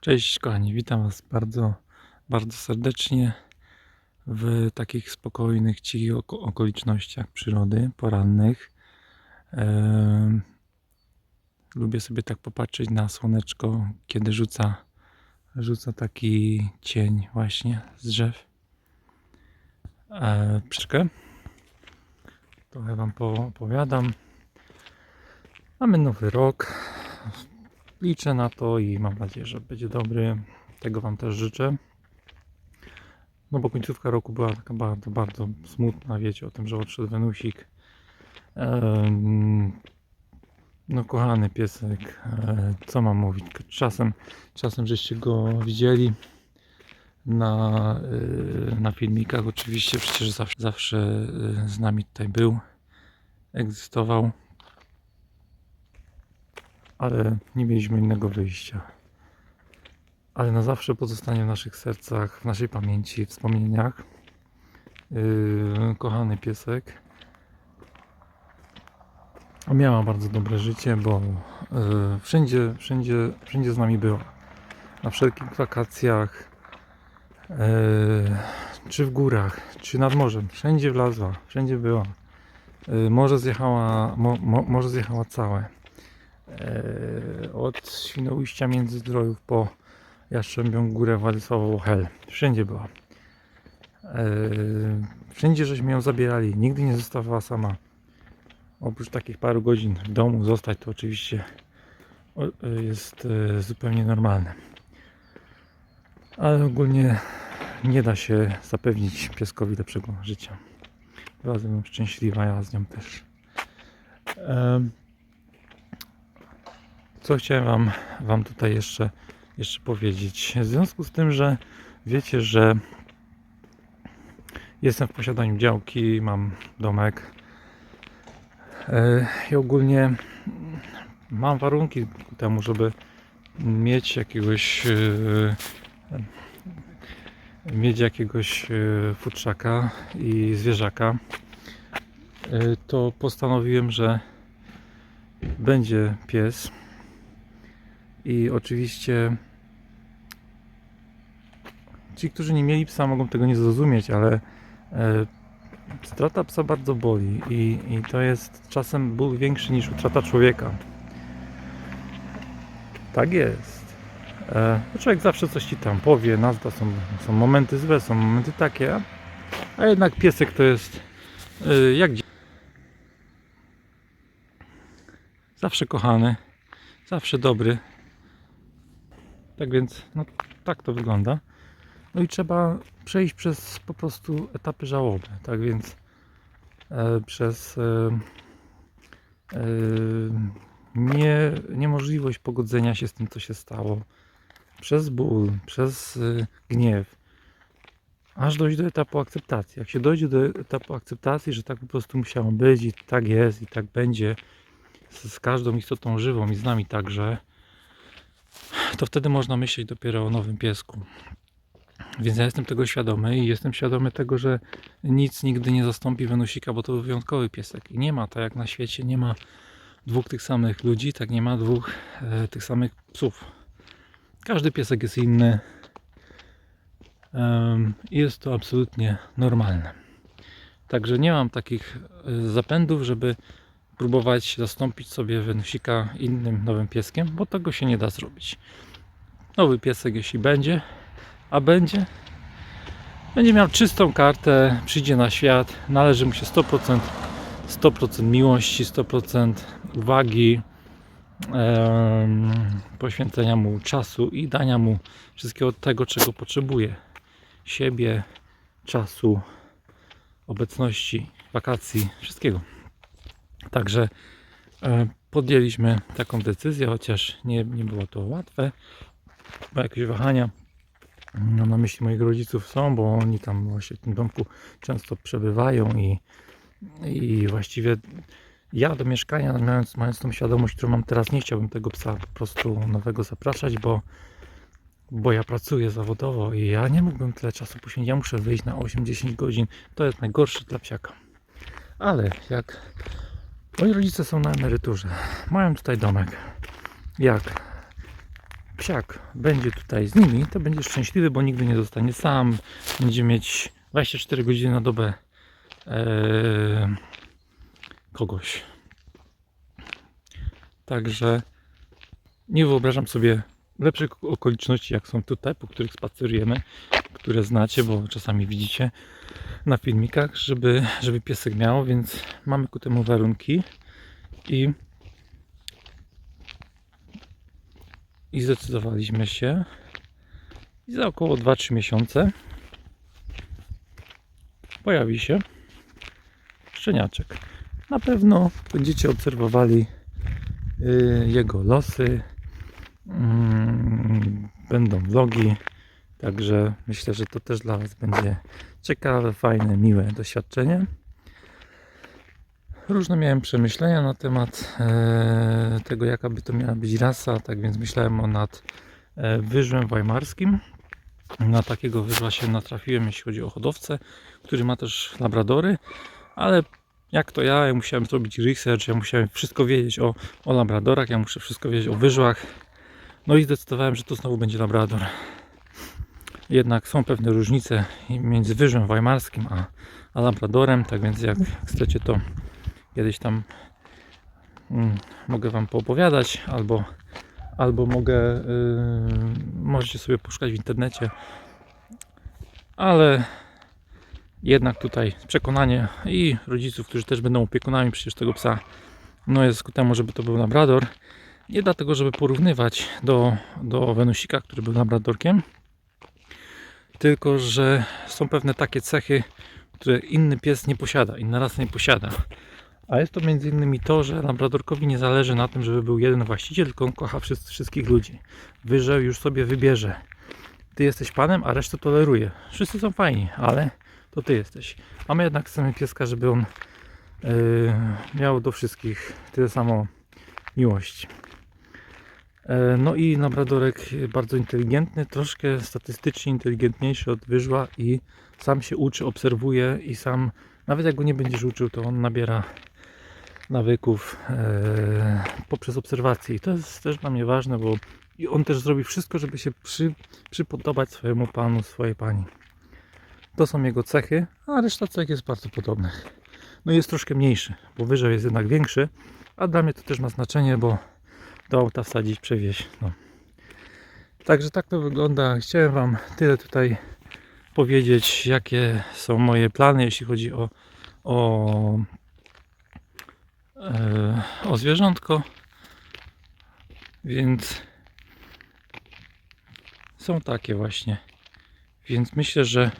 Cześć kochani, witam Was bardzo, bardzo serdecznie w takich spokojnych, cichych oko- okolicznościach przyrody, porannych. Lubię sobie tak popatrzeć na słoneczko, kiedy rzuca, rzuca taki cień właśnie z drzew. E, Przeczkę. Trochę Wam poopowiadam. Mamy nowy rok. Liczę na to i mam nadzieję, że będzie dobry. Tego Wam też życzę. No bo końcówka roku była taka bardzo, bardzo smutna. Wiecie o tym, że odszedł Wenusik. No kochany piesek, e, co mam mówić? Czasem, czasem żeście go widzieli na, e, na filmikach. Oczywiście przecież zawsze, zawsze e, z nami tutaj był, egzystował ale nie mieliśmy innego wyjścia. Ale na zawsze pozostanie w naszych sercach, w naszej pamięci, wspomnieniach. Yy, kochany piesek. Miała bardzo dobre życie, bo yy, wszędzie, wszędzie, wszędzie z nami była. Na wszelkich wakacjach, yy, czy w górach, czy nad morzem. Wszędzie wlazła, wszędzie była. Yy, morze zjechała, mo, mo, morze zjechała całe. Eee, od Świnoujścia Międzyzdrojów po Jastrzębią Górę Władysławowo Hel. Wszędzie była. Eee, Wszędzie żeśmy ją zabierali. Nigdy nie zostawała sama. Oprócz takich paru godzin w domu zostać to oczywiście e, jest e, zupełnie normalne. Ale ogólnie nie da się zapewnić pieskowi lepszego życia. Była ze mną szczęśliwa, ja z nią też. Co chciałem wam, wam tutaj jeszcze, jeszcze powiedzieć? W związku z tym, że wiecie, że jestem w posiadaniu działki, mam domek e, i ogólnie mam warunki ku temu, żeby mieć jakiegoś e, mieć jakiegoś e, futrzaka i zwierzaka to postanowiłem, że będzie pies i oczywiście ci, którzy nie mieli psa, mogą tego nie zrozumieć, ale e, strata psa bardzo boli i, i to jest czasem ból większy niż utrata człowieka. Tak jest. E, człowiek zawsze coś ci tam powie, nazwa, są, są momenty złe, są momenty takie, a jednak piesek to jest e, jak zawsze kochany, zawsze dobry. Tak więc, no tak to wygląda. No i trzeba przejść przez po prostu etapy żałoby. Tak więc e, przez e, e, nie, niemożliwość pogodzenia się z tym, co się stało, przez ból, przez e, gniew, aż dojść do etapu akceptacji. Jak się dojdzie do etapu akceptacji, że tak po prostu musiało być i tak jest i tak będzie z, z każdą istotą żywą i z nami także, to wtedy można myśleć dopiero o nowym piesku. Więc ja jestem tego świadomy i jestem świadomy tego, że nic nigdy nie zastąpi Wenusika, bo to był wyjątkowy piesek. I nie ma, tak jak na świecie, nie ma dwóch tych samych ludzi, tak nie ma dwóch e, tych samych psów. Każdy piesek jest inny. I jest to absolutnie normalne. Także nie mam takich e, zapędów, żeby próbować zastąpić sobie Wenusika innym nowym pieskiem, bo tego się nie da zrobić. Nowy piesek, jeśli będzie, a będzie, będzie miał czystą kartę, przyjdzie na świat, należy mu się 100%, 100% miłości, 100% uwagi, poświęcenia mu czasu i dania mu wszystkiego tego, czego potrzebuje. Siebie, czasu, obecności, wakacji, wszystkiego. Także e, podjęliśmy taką decyzję, chociaż nie, nie było to łatwe, bo jakieś wahania no, na myśli moich rodziców są, bo oni tam właśnie w tym domku często przebywają i, i właściwie ja do mieszkania, mając, mając tą świadomość, którą mam teraz, nie chciałbym tego psa po prostu nowego zapraszać, bo, bo ja pracuję zawodowo i ja nie mógłbym tyle czasu poświęcić. Ja muszę wyjść na 8-10 godzin. To jest najgorsze dla psiaka. Ale jak moi rodzice są na emeryturze, mają tutaj domek, jak psiak będzie tutaj z nimi, to będzie szczęśliwy, bo nigdy nie zostanie sam. Będzie mieć 24 godziny na dobę e, kogoś. Także nie wyobrażam sobie lepszych okoliczności, jak są tutaj, po których spacerujemy, które znacie, bo czasami widzicie na filmikach, żeby, żeby piesek miał, więc mamy ku temu warunki i i zdecydowaliśmy się i za około 2-3 miesiące pojawi się szczeniaczek. Na pewno będziecie obserwowali y, jego losy. Mm, Będą vlogi, także myślę, że to też dla Was będzie ciekawe, fajne, miłe doświadczenie. Różne miałem przemyślenia na temat e, tego, jaka by to miała być rasa, tak więc myślałem o nad e, wyżłem weimarskim. Na takiego wyżła się natrafiłem, jeśli chodzi o hodowcę, który ma też labradory, ale jak to ja, ja musiałem zrobić research, ja musiałem wszystko wiedzieć o, o labradorach, ja muszę wszystko wiedzieć o wyżłach. No i zdecydowałem, że to znowu będzie labrador. Jednak są pewne różnice między wyżłem weimarskim a, a tak więc jak chcecie to kiedyś tam mm, mogę Wam poopowiadać, albo, albo mogę, yy, możecie sobie poszukać w internecie, ale jednak tutaj przekonanie i rodziców, którzy też będą opiekunami przecież tego psa, no jest ku temu, żeby to był Labrador. Nie dlatego, żeby porównywać do, do Wenusika, który był Labradorkiem, tylko, że są pewne takie cechy, które inny pies nie posiada, inna rasa nie posiada. A jest to między innymi to, że Labradorkowi nie zależy na tym, żeby był jeden właściciel, tylko on kocha wszystkich ludzi. Wyżeł już sobie wybierze. Ty jesteś panem, a resztę toleruje. Wszyscy są fajni, ale to ty jesteś. A my jednak chcemy pieska, żeby on yy, miał do wszystkich tyle samo miłości. E, No i Labradorek bardzo inteligentny, troszkę statystycznie inteligentniejszy od wyżła i sam się uczy, obserwuje i sam, nawet jak go nie będziesz uczył, to on nabiera nawyków e, poprzez obserwację. I to jest też dla mnie ważne, bo on też zrobi wszystko, żeby się przy, przypodobać swojemu panu, swojej pani. To są jego cechy, a reszta cech jest bardzo podobnych. No jest troszkę mniejszy, bo wyżej jest jednak większy, a dla mnie to też ma znaczenie, bo do auta wsadzić, przewieźć. No. Także tak to wygląda. Chciałem Wam tyle tutaj powiedzieć, jakie są moje plany, jeśli chodzi o, o, e, o zwierzątko. Więc są takie właśnie. Więc myślę, że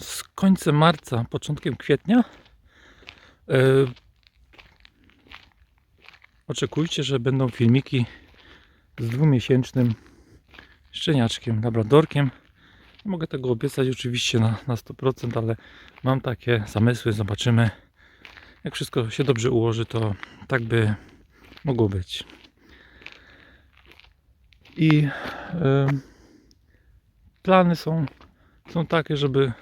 z końcem marca, początkiem kwietnia e, oczekujcie, że będą filmiki z dwumiesięcznym szczeniaczkiem, labradorkiem. Nie mogę tego obiecać oczywiście na, na 100%, ale mam takie zamysły, zobaczymy. Jak wszystko się dobrze ułoży, to tak by mogło być. I plany są, są takie, żeby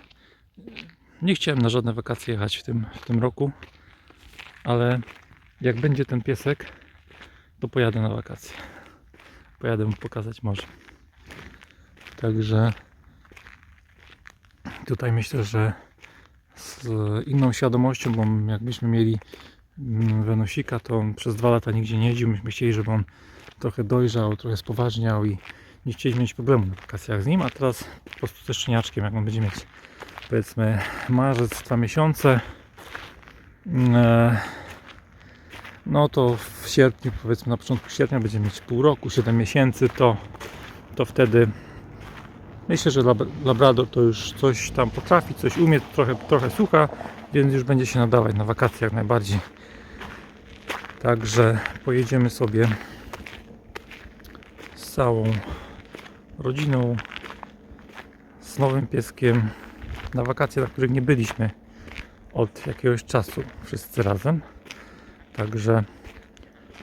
nie chciałem na żadne wakacje jechać w tym, w tym roku, ale jak będzie ten piesek, to pojadę na wakacje. Pojadę mu pokazać morze. Także tutaj myślę, że z inną świadomością, bo jakbyśmy mieli mm, Wenusika, to on przez dwa lata nigdzie nie jeździł. Myśmy chcieli, żeby on trochę dojrzał, trochę spoważniał i nie chcieliśmy mieć problemu na wakacjach z nim, a teraz po prostu ze szczeniaczkiem, jak on będzie mieć powiedzmy marzec, dwa miesiące, e, no to w sierpniu, powiedzmy na początku sierpnia będzie mieć pół roku, 7 miesięcy, to, to wtedy myślę, że Lab- Labrador to już coś tam potrafi, coś umie, trochę, trochę słucha, więc już będzie się nadawać na wakacje jak najbardziej. Także pojedziemy sobie z całą rodziną, z nowym pieskiem na wakacje, na których nie byliśmy od jakiegoś czasu wszyscy razem. Także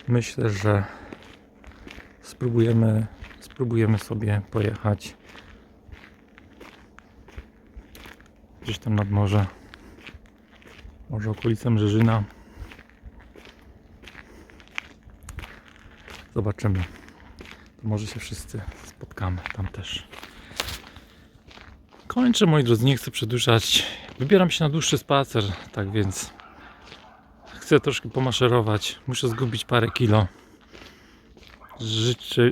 myślę, że spróbujemy, spróbujemy sobie pojechać gdzieś tam nad morze. Może okolice Mrzeżyna. Zobaczymy. To może się wszyscy spotkamy tam też. Kończę moi drodzy, nie chcę przedłużać. Wybieram się na dłuższy spacer, tak więc chcę troszkę pomaszerować. Muszę zgubić parę kilo.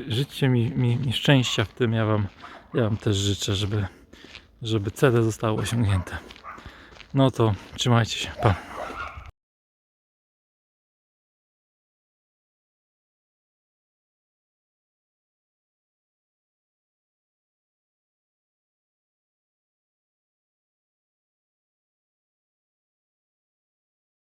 Życzę, mi, mi, mi szczęścia w tym. Ja wam, ja wam też życzę, żeby, żeby cele zostały osiągnięte. No to trzymajcie się. Pa.